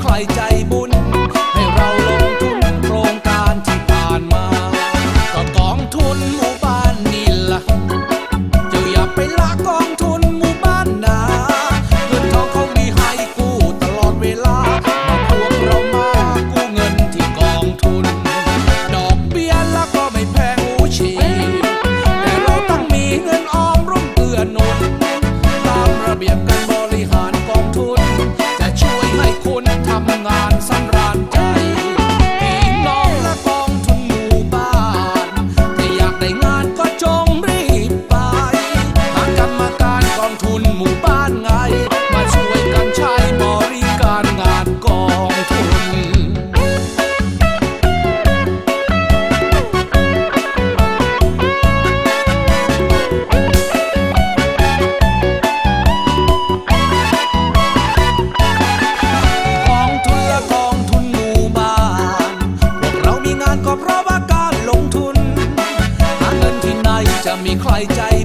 ใครใจบุญ ให้เราลงทุนโครงการที่ผ่านมา ก็กองทุนหมู่บ้านนี่ละ่ะจะอย่าไปละกองทุนหมู่บ้านนาเงินทองเขามีให้กู้ตลอดเวลามาพวกเรามากู้เงินที่กองทุน ดอกเบี้ยแล้วก็ไม่แพงหูฉีแต่เราต้องมีเงินออมร่วมเกื้อหนุนตามระเบียบกัน ไฟใจ